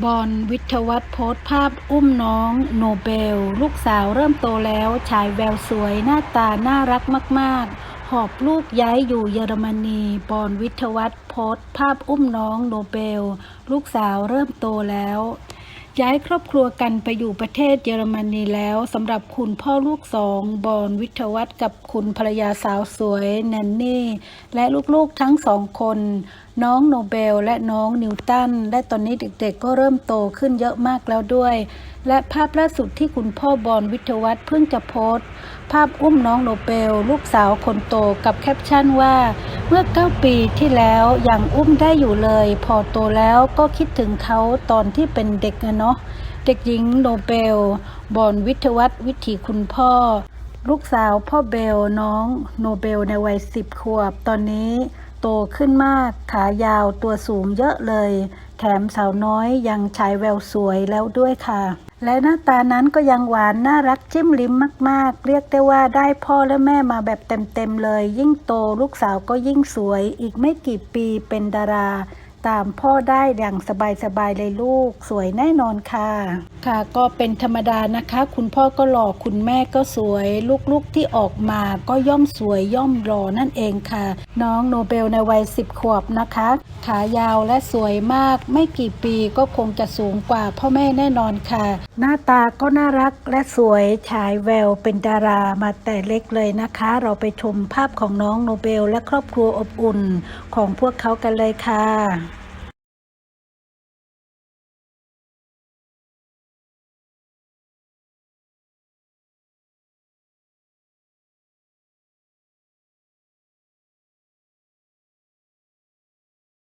บอลวิทวัฒน์โพสต์ภาพอุ้มน้องโนเบล ลูกสาวเริ่มโตแล้วฉายแววสวยหน้าตาน่ารักมากๆ หอบลูกย้ายอยู่เยอรมนี บอลวิทวัฒน์โพสต์ภาพอุ้มน้องโนเบล ลูกสาวเริ่มโตแล้ว ย้ายครอบครัวกันไปอยู่ประเทศเยอรมนีแล้วสำหรับคุณพ่อลูกสองบอลวิทวัฒน์กับคุณภรรยาสาวสวยแนนนี่ และลูกๆทั้งสองคน น้องโนเบลและน้องนิวตันและตอนนี้เด็กๆก็เริ่มโตขึ้นเยอะมากแล้วด้วย และภาพล่าสุดที่คุณพ่อบอลวิทวัฒน์เพิ่งจะโพสต์ ภาพอุ้มน้องโนเบล ลูกสาวคนโตกับแคปชั่นว่า มื่อ 9 ปีที่แล้วยังอุ้มได้อยู่เลย พอโตแล้วก็คิดถึงเขาตอนที่เป็นเด็กอะเนาะเด็กหญิงโนเบล บอลวิทยาวัฒวิถีคุณพ่อ ลูกสาวพ่อเบลน้องโนเบลในวัยสิบขวบ ตอนนี้โตขึ้นมาก ขายาวตัวสูงเยอะเลย แถมสาวน้อยยังฉายแววสวยแล้วด้วยค่ะ และหน้าตานั้นก็ยังหวานน่ารักจิ้มลิ้มมาก ๆ เรียกได้ว่าได้พ่อและแม่มาแบบเต็ม ๆ เลย ยิ่งโตลูกสาวก็ยิ่งสวย อีกไม่กี่ปีเป็นดารา ตามพ่อได้อย่างสบายๆเลยลูก สวยแน่นอนค่ะ ค่ะ ก็เป็นธรรมดานะคะ คุณพ่อก็หล่อคุณแม่ก็สวย ลูกๆที่ออกมาก็ย่อมสวยย่อมหล่อนั่นเองค่ะ น้องโนเบลในวัย 10 ขวบนะคะ ขายาวและสวยมาก ไม่กี่ปีก็คงจะสูงกว่าพ่อแม่แน่นอนค่ะ หน้าตาก็น่ารักและสวยฉายแววเป็นดารามาแต่เล็กเลยนะคะ เราไปชมภาพของน้องโนเบลและครอบครัวอบอุ่นของพวกเขากันเลยค่ะ